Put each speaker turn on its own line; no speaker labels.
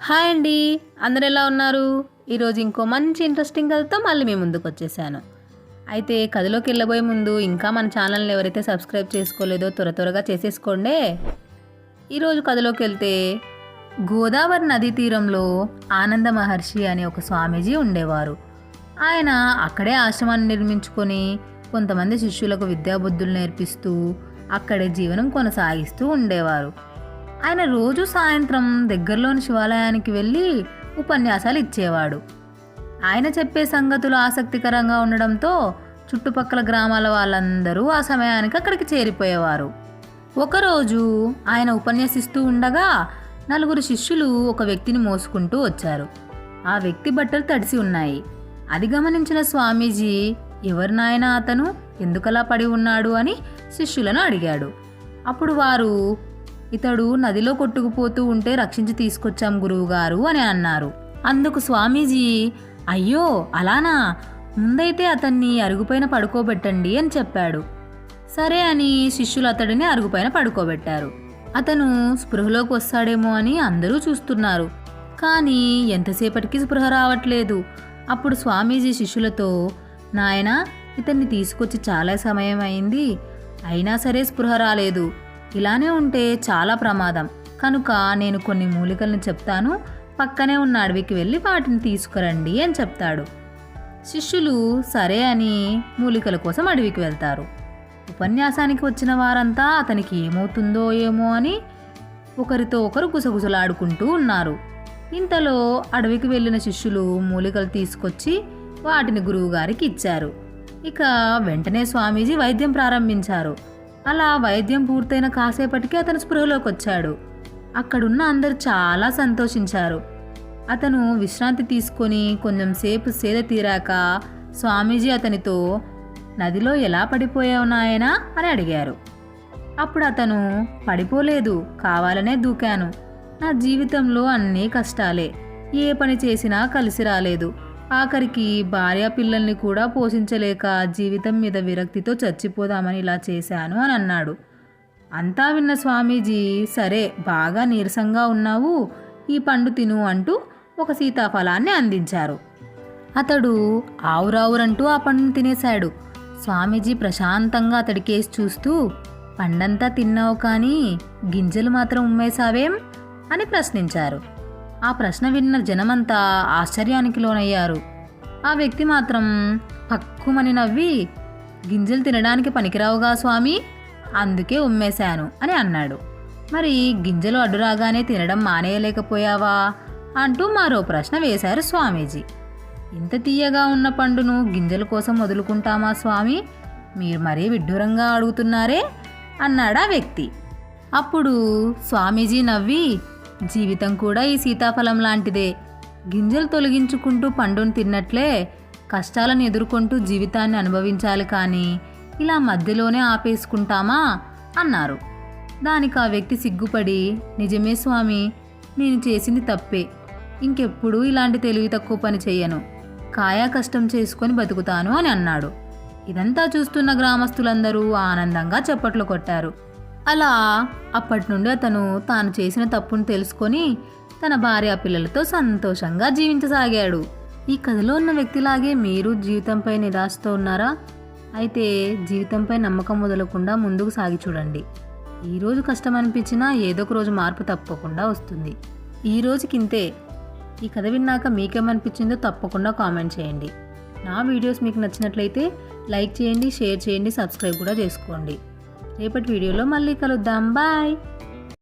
Hi అండి. అందరు ఎలా ఉన్నారు? ఈరోజు ఇంకో మంచి ఇంట్రెస్టింగ్ కథతో మళ్ళీ మీ ముందుకు వచ్చేసాను. అయితే కథలోకి వెళ్ళబోయే ముందు ఇంకా మన ఛానల్ని ఎవరైతే సబ్స్క్రైబ్ చేసుకోలేదో త్వర త్వరగా చేసేసుకోండి. ఈరోజు కథలోకి వెళ్తే గోదావరి నదీ తీరంలో ఆనంద మహర్షి అనే ఒక స్వామీజీ ఉండేవారు. ఆయన అక్కడే ఆశ్రమాన్ని నిర్మించుకొని కొంతమంది శిష్యులకు విద్యాబుద్ధులు నేర్పిస్తూ అక్కడే జీవనం కొనసాగిస్తూ ఉండేవారు. ఆయన రోజు సాయంత్రం దగ్గరలోని శివాలయానికి వెళ్ళి ఉపన్యాసాలు ఇచ్చేవాడు. ఆయన చెప్పే సంగతులు ఆసక్తికరంగా ఉండడంతో చుట్టుపక్కల గ్రామాల వాళ్ళందరూ ఆ సమయానికి అక్కడికి చేరిపోయేవారు. ఒకరోజు ఆయన ఉపన్యసిస్తూ ఉండగా నలుగురు శిష్యులు ఒక వ్యక్తిని మోసుకుంటూ వచ్చారు. ఆ వ్యక్తి బట్టలు తడిసి ఉన్నాయి. అది గమనించిన స్వామీజీ ఎవరి నాయన అతను? ఎందుకలా పడి ఉన్నాడు? అని శిష్యులను అడిగాడు. అప్పుడు వారు ఇతడు నదిలో కొట్టుకుపోతూ ఉంటే రక్షించి తీసుకొచ్చాం గురువుగారు అని అన్నారు. అందుకు స్వామీజీ అయ్యో అలానా? ముందైతే అతన్ని అరుగుపైన పడుకోబెట్టండి అని చెప్పాడు. సరే అని శిష్యులు అతడిని అరుగుపైన పడుకోబెట్టారు. అతను స్పృహలోకి వస్తాడేమో అని అందరూ చూస్తున్నారు. కానీ ఎంతసేపటికి స్పృహ రావట్లేదు. అప్పుడు స్వామీజీ శిష్యులతో నాయన ఇతన్ని తీసుకొచ్చి చాలా సమయం అయింది అయినా సరే స్పృహ రాలేదు. ఇలానే ఉంటే చాలా ప్రమాదం. కనుక నేను కొన్ని మూలికలను చెప్తాను. పక్కనే ఉన్న అడవికి వెళ్ళి వాటిని తీసుకురండి అని చెప్తాడు. శిష్యులు సరే అని మూలికల కోసం అడవికి వెళ్తారు. ఉపన్యాసానికి వచ్చిన వారంతా అతనికి ఏమవుతుందో ఏమో అని ఒకరితో ఒకరు గుసగుసలాడుకుంటూ ఉన్నారు. ఇంతలో అడవికి వెళ్ళిన శిష్యులు మూలికలు తీసుకొచ్చి వాటిని గురువుగారికి ఇచ్చారు. ఇక వెంటనే స్వామీజీ వైద్యం ప్రారంభించారు. అలా వైద్యం పూర్తయిన కాసేపటికి అతను స్పృహలోకి వచ్చాడు అక్కడున్న అందరూ చాలా సంతోషించారు. అతను విశ్రాంతి తీసుకొని కొంచెం సేపు సేద తీరాక స్వామీజీ అతనితో నదిలో ఎలా పడిపోయావు నాయనా? అని అడిగారు. అప్పుడు అతను పడిపోలేదు కావాలనే దూకాను. నా జీవితంలో అన్నీ కష్టాలే. ఏ పని చేసినా కలిసి రాలేదు. ఆఖరికి భార్య పిల్లల్ని కూడా పోషించలేక జీవితం మీద విరక్తితో చచ్చిపోదామని ఇలా చేశాను అని అన్నాడు. అంతా విన్న స్వామీజీ సరే బాగా నీరసంగా ఉన్నావు ఈ పండు తిను అంటూ ఒక సీతాఫలాన్ని అందించారు. అతడు ఆవురావురంటూ ఆ పండును తినేశాడు. స్వామీజీ ప్రశాంతంగా అతడి కేసు చూస్తూ పండంతా తిన్నావు కానీ గింజలు మాత్రం ఉమ్మేశావేం? అని ప్రశ్నించారు. ఆ ప్రశ్న విన్న జనమంతా ఆశ్చర్యానికి లోనయ్యారు. ఆ వ్యక్తి మాత్రం పక్కుమని నవ్వి గింజలు తినడానికి పనికిరావుగా స్వామి అందుకే ఉమ్మేశాను అని అన్నాడు. మరి గింజలు అడ్డురాగానే తినడం మానేయలేకపోయావా? అంటూ మరో ప్రశ్న వేశారు స్వామీజీ. ఇంత తీయగా ఉన్న పండును గింజల కోసం వదులుకుంటామా స్వామి? మీరు మరీ విడ్డూరంగా అడుగుతున్నారే? అన్నాడా వ్యక్తి. అప్పుడు స్వామీజీ నవ్వి జీవితం కూడా ఈ సీతాఫలం లాంటిదే. గింజలు తొలగించుకుంటూ పండును తిన్నట్లే కష్టాలను ఎదుర్కొంటూ జీవితాన్ని అనుభవించాలి కానీ ఇలా మధ్యలోనే ఆపేసుకుంటామా? అన్నారు. దానికి ఆ వ్యక్తి సిగ్గుపడి నిజమే స్వామి నేను చేసింది తప్పే. ఇంకెప్పుడు ఇలాంటి తెలివి తక్కువ పని చెయ్యను. కాయా కష్టం చేసుకొని బతుకుతాను అని అన్నాడు. ఇదంతా చూస్తున్న గ్రామస్తులందరూ ఆనందంగా చప్పట్లు కొట్టారు. అలా అప్పటి నుండి అతను తాను చేసిన తప్పును తెలుసుకొని తన భార్య పిల్లలతో సంతోషంగా జీవించసాగాడు. ఈ కథలో ఉన్న వ్యక్తిలాగే మీరు జీవితంపై నిరాశతో ఉన్నారా? అయితే జీవితంపై నమ్మకం వదలకుండా ముందుకు సాగి చూడండి. ఈరోజు కష్టం అనిపించినా ఏదో ఒక రోజు మార్పు తప్పకుండా వస్తుంది. ఈ రోజుకి ఇంతే ఈ కథ విన్నాక మీకేమనిపించిందో తప్పకుండా కామెంట్ చేయండి. నా వీడియోస్ మీకు నచ్చినట్లయితే లైక్ చేయండి షేర్ చేయండి సబ్స్క్రైబ్ కూడా చేసుకోండి. రేపటి వీడియోలో మళ్ళీ కలుద్దాం. బాయ్.